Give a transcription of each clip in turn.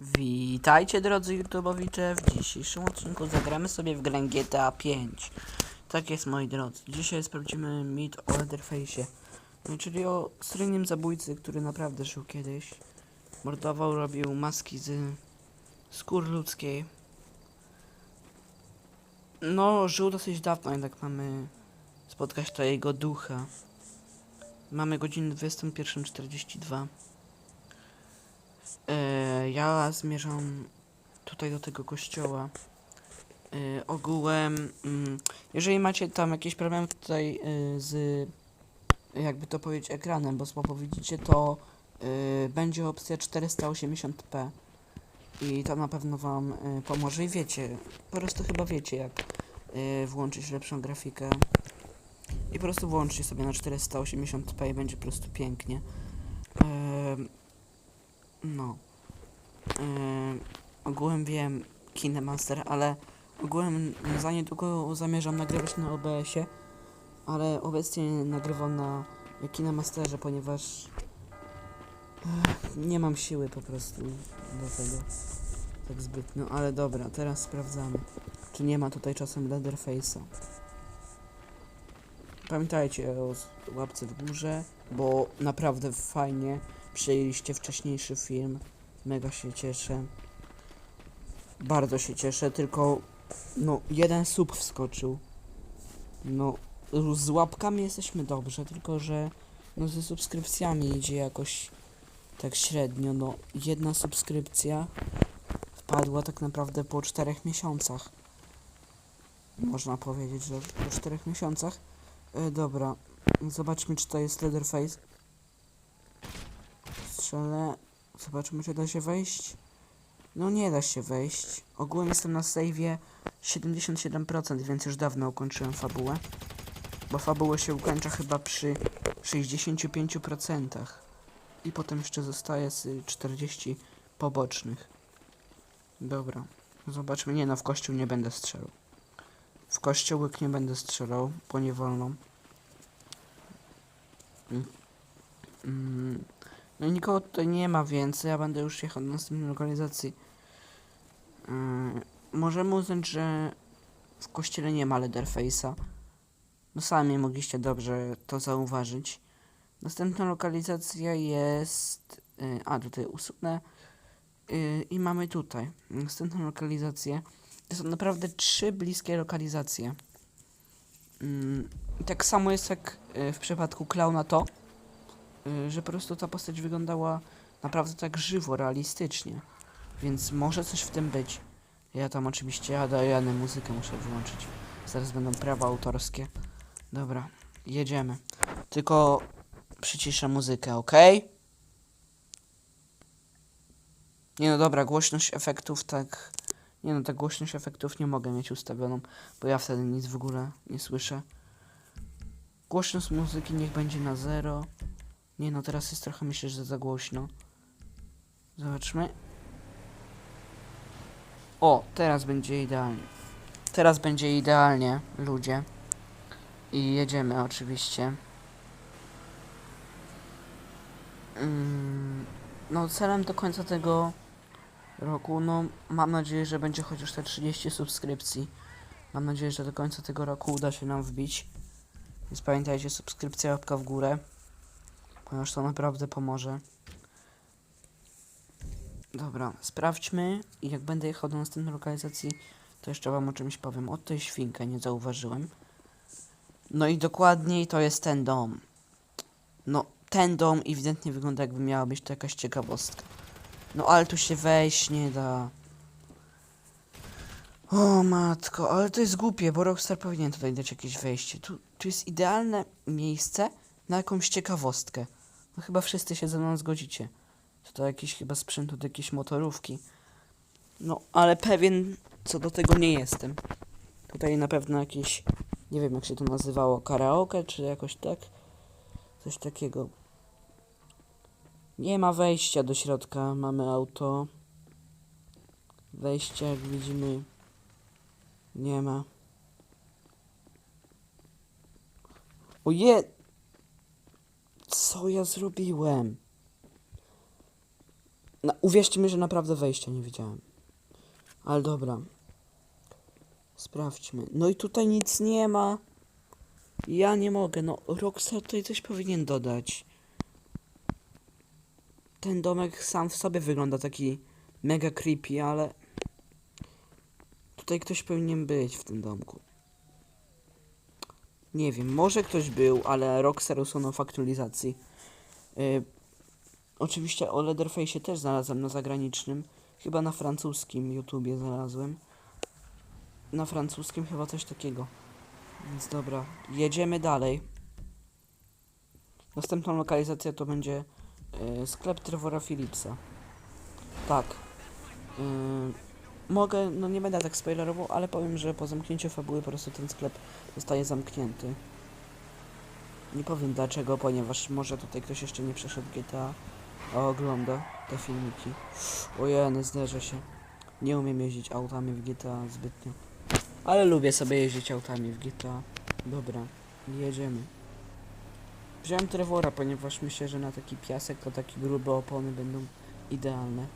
Witajcie drodzy YouTubeowicze, w dzisiejszym odcinku zagramy sobie w grę GTA 5 Tak jest moi drodzy, dzisiaj sprawdzimy mit o Leatherface'ie no, Czyli o seryjnym zabójcy, który naprawdę żył kiedyś. Mordował, robił maski z skór ludzkiej. No, żył dosyć dawno, jednak mamy spotkać to jego ducha. Mamy godzinę 21.42 E, ja zmierzam tutaj do tego kościoła. E, ogółem, mm, jeżeli macie tam jakieś problemy tutaj e, z, jakby to powiedzieć, ekranem, bo słabo widzicie, to e, będzie opcja 480p i to na pewno wam pomoże i wiecie, po prostu chyba wiecie jak włączyć lepszą grafikę i po prostu włączcie sobie na 480p i będzie po prostu pięknie. No. Yy, ogółem wiem Kinemaster, ale ogółem za niedługo zamierzam nagrywać na OBS-ie, ale obecnie nagrywam na Kinemasterze, ponieważ ech, nie mam siły po prostu do tego tak zbytnio, ale dobra, teraz sprawdzamy, czy nie ma tutaj czasem Leatherface'a. Pamiętajcie o łapce w górze, bo naprawdę fajnie przyjęliście wcześniejszy film. Mega się cieszę. Bardzo się cieszę, tylko no jeden sub wskoczył. No z łapkami jesteśmy dobrze, tylko że no ze subskrypcjami idzie jakoś tak średnio. No jedna subskrypcja wpadła tak naprawdę po czterech miesiącach. Można powiedzieć, że po czterech miesiącach. E, dobra, zobaczmy czy to jest Leatherface. Strzelę. Zobaczmy, czy da się wejść. No nie da się wejść. Ogółem jestem na save'ie 77%, więc już dawno ukończyłem fabułę. Bo fabuła się ukończa chyba przy 65%. I potem jeszcze zostaje z 40 pobocznych. Dobra. Zobaczmy. Nie no, w kościół nie będę strzelał. W kościółek nie będę strzelał, bo nie wolno. Mm. No nikogo tutaj nie ma więcej, ja będę już jechał do następnej lokalizacji. Yy, możemy uznać, że w kościele nie ma Leatherface'a. No sami mogliście dobrze to zauważyć. Następna lokalizacja jest... Yy, a, tutaj usunę. Yy, I mamy tutaj następną lokalizację. To są naprawdę trzy bliskie lokalizacje. Yy, tak samo jest jak yy, w przypadku klauna to, że po prostu ta postać wyglądała naprawdę tak żywo, realistycznie. Więc może coś w tym być. Ja tam oczywiście jadę muzykę muszę wyłączyć. Zaraz będą prawa autorskie. Dobra, jedziemy. Tylko przyciszę muzykę, ok? Nie no dobra, głośność efektów tak... Nie no, tak głośność efektów nie mogę mieć ustawioną, bo ja wtedy nic w ogóle nie słyszę. Głośność muzyki niech będzie na zero. Nie no, teraz jest trochę myślę, że za głośno. Zobaczmy. O, teraz będzie idealnie. Teraz będzie idealnie, ludzie. I jedziemy oczywiście. Mm, no, celem do końca tego roku, no, mam nadzieję, że będzie chociaż te 30 subskrypcji. Mam nadzieję, że do końca tego roku uda się nam wbić. Więc pamiętajcie, subskrypcja, łapka w górę ponieważ to naprawdę pomoże. Dobra, sprawdźmy i jak będę jechał do następnej lokalizacji, to jeszcze wam o czymś powiem. O tej świnkę nie zauważyłem. No i dokładniej to jest ten dom. No, ten dom ewidentnie wygląda jakby miała być to jakaś ciekawostka. No ale tu się wejść nie da. O matko, ale to jest głupie, bo Rockstar powinien tutaj dać jakieś wejście. Tu, tu jest idealne miejsce na jakąś ciekawostkę. No chyba wszyscy się ze mną zgodzicie. To, to jakiś chyba sprzęt od jakiejś motorówki. No, ale pewien co do tego nie jestem. Tutaj na pewno jakieś, nie wiem jak się to nazywało, karaoke czy jakoś tak? Coś takiego. Nie ma wejścia do środka, mamy auto. Wejścia jak widzimy nie ma. Oje! Co ja zrobiłem? Na, uwierzcie mi, że naprawdę wejścia nie widziałem. Ale dobra. Sprawdźmy. No i tutaj nic nie ma. Ja nie mogę. No, Rockstar tutaj coś powinien dodać. Ten domek sam w sobie wygląda taki mega creepy, ale tutaj ktoś powinien być w tym domku. Nie wiem, może ktoś był, ale Rockstar usunął w aktualizacji. Yy, oczywiście o Leatherface też znalazłem na zagranicznym. Chyba na francuskim YouTubie znalazłem. Na francuskim chyba coś takiego. Więc dobra, jedziemy dalej. Następną lokalizację to będzie yy, sklep Trevora Phillipsa. Tak. Yy, mogę, no nie będę tak spoilerował, ale powiem, że po zamknięciu fabuły po prostu ten sklep zostaje zamknięty. Nie powiem dlaczego, ponieważ może tutaj ktoś jeszcze nie przeszedł GTA, a ogląda te filmiki. Ojej, zderzę się. Nie umiem jeździć autami w GTA zbytnio. Ale lubię sobie jeździć autami w GTA. Dobra, jedziemy. Wziąłem Trevora, ponieważ myślę, że na taki piasek to takie grube opony będą idealne.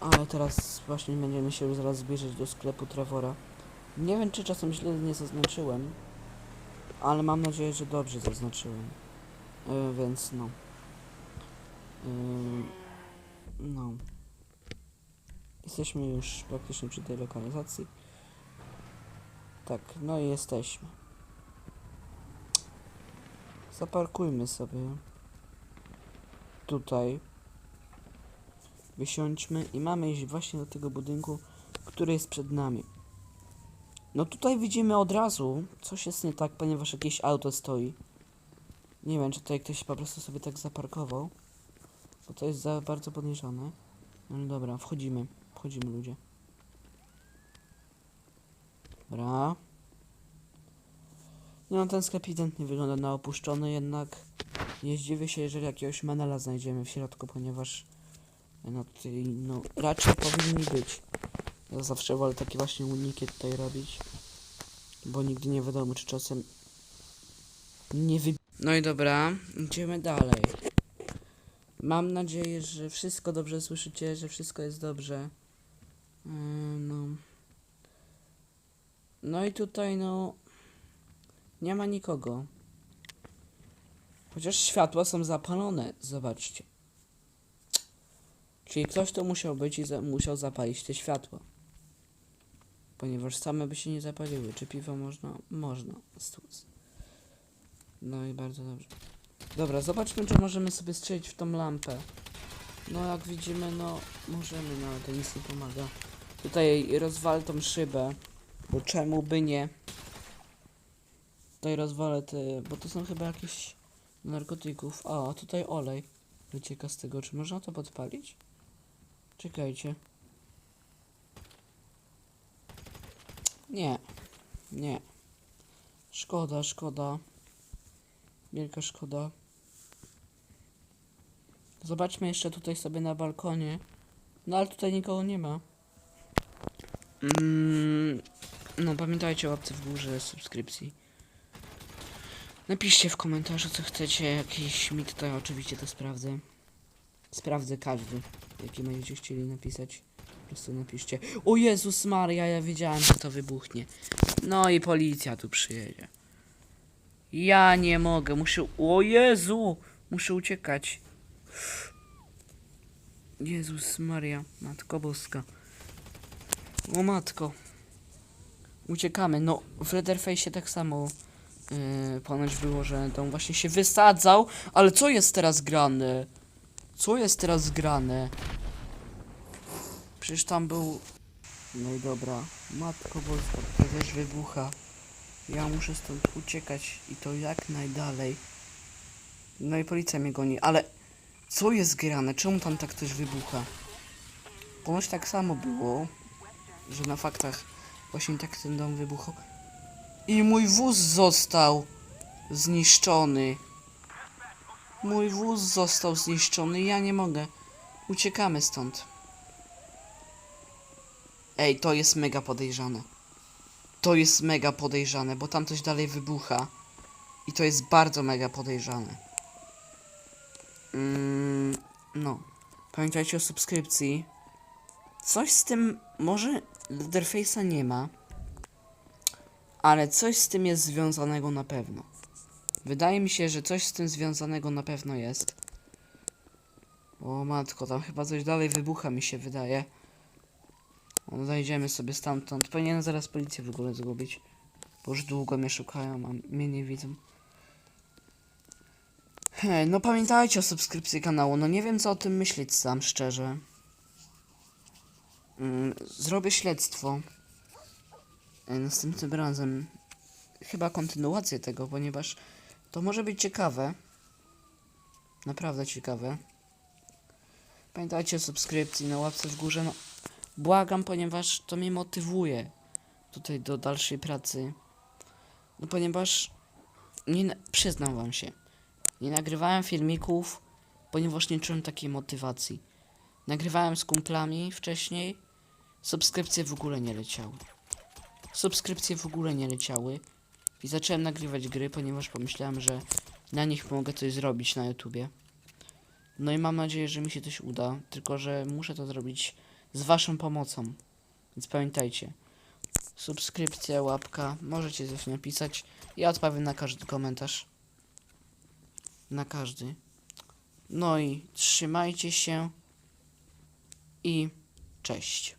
Ale teraz właśnie będziemy się zaraz zbliżyć do sklepu Trevora. Nie wiem, czy czasem źle nie zaznaczyłem, ale mam nadzieję, że dobrze zaznaczyłem. Yy, więc no. Yy, no. Jesteśmy już praktycznie przy tej lokalizacji. Tak, no i jesteśmy. Zaparkujmy sobie tutaj. Wysiądźmy i mamy iść właśnie do tego budynku, który jest przed nami. No tutaj widzimy od razu, coś jest nie tak, ponieważ jakieś auto stoi. Nie wiem, czy tutaj ktoś po prostu sobie tak zaparkował. Bo to jest za bardzo podejrzane. No dobra, wchodzimy. Wchodzimy ludzie. Dobra. No ten sklep ewidentnie wygląda na opuszczony, jednak nie zdziwię się, jeżeli jakiegoś manela znajdziemy w środku, ponieważ no tutaj, no raczej powinni być. Ja zawsze wolę takie właśnie uniki tutaj robić, bo nigdy nie wiadomo, czy czasem nie wy... No i dobra, idziemy dalej. Mam nadzieję, że wszystko dobrze słyszycie, że wszystko jest dobrze. Yy, no. No i tutaj, no. Nie ma nikogo. Chociaż światła są zapalone, zobaczcie. Czyli ktoś to musiał być i za musiał zapalić te światła. Ponieważ same by się nie zapaliły. Czy piwo można? Można. No i bardzo dobrze. Dobra, zobaczmy, czy możemy sobie strzelić w tą lampę. No, jak widzimy, no, możemy, no, ale to nic nie pomaga. Tutaj rozwalę tą szybę, bo czemu by nie? Tutaj rozwalę te, bo to są chyba jakieś narkotyków. A tutaj olej wycieka z tego. Czy można to podpalić? Czekajcie. Nie. Nie. Szkoda, szkoda. Wielka szkoda. Zobaczmy jeszcze tutaj sobie na balkonie. No ale tutaj nikogo nie ma. Mm, no pamiętajcie o łapce w górze, subskrypcji. Napiszcie w komentarzu co chcecie, jakiś mit tutaj oczywiście to sprawdzę. Sprawdzę każdy, jaki będziecie chcieli napisać. Po prostu napiszcie. O Jezus Maria, ja wiedziałem, że to wybuchnie. No i policja tu przyjedzie. Ja nie mogę, muszę... O Jezu! Muszę uciekać. Jezus Maria, Matko Boska. O Matko. Uciekamy. No, w Leatherface tak samo yy, ponoć było, że tam właśnie się wysadzał. Ale co jest teraz grane? Co jest teraz grane? Przecież tam był... No i dobra. Matko Boska, to też wybucha. Ja muszę stąd uciekać i to jak najdalej. No i policja mnie goni, ale co jest grane? Czemu tam tak coś wybucha? Ponoć tak samo było, że na faktach właśnie tak ten dom wybuchał. I mój wóz został zniszczony. Mój wóz został zniszczony, ja nie mogę. Uciekamy stąd. Ej, to jest mega podejrzane. To jest mega podejrzane, bo tam coś dalej wybucha. I to jest bardzo mega podejrzane. Mm, no. Pamiętajcie o subskrypcji. Coś z tym, może Leatherface'a nie ma, ale coś z tym jest związanego na pewno. Wydaje mi się, że coś z tym związanego na pewno jest. O matko, tam chyba coś dalej wybucha mi się wydaje. No zajdziemy sobie stamtąd. Powinienem zaraz policję w ogóle zgubić. Bo już długo mnie szukają, a mnie nie widzą. Hej, no pamiętajcie o subskrypcji kanału. No nie wiem co o tym myśleć sam, szczerze. Mm, Zrobię śledztwo. E, Następnym razem chyba kontynuację tego, ponieważ to może być ciekawe. Naprawdę ciekawe. Pamiętajcie o subskrypcji na łapce w górze. No, błagam, ponieważ to mnie motywuje tutaj do dalszej pracy. No ponieważ nie, na- przyznam wam się, nie nagrywałem filmików, ponieważ nie czułem takiej motywacji. Nagrywałem z kumplami wcześniej, subskrypcje w ogóle nie leciały. Subskrypcje w ogóle nie leciały i zacząłem nagrywać gry, ponieważ pomyślałem, że na nich mogę coś zrobić na YouTubie. No i mam nadzieję, że mi się coś uda, tylko że muszę to zrobić z waszą pomocą. Więc pamiętajcie, subskrypcja, łapka, możecie coś napisać. Ja odpowiem na każdy komentarz. Na każdy. No i trzymajcie się i cześć.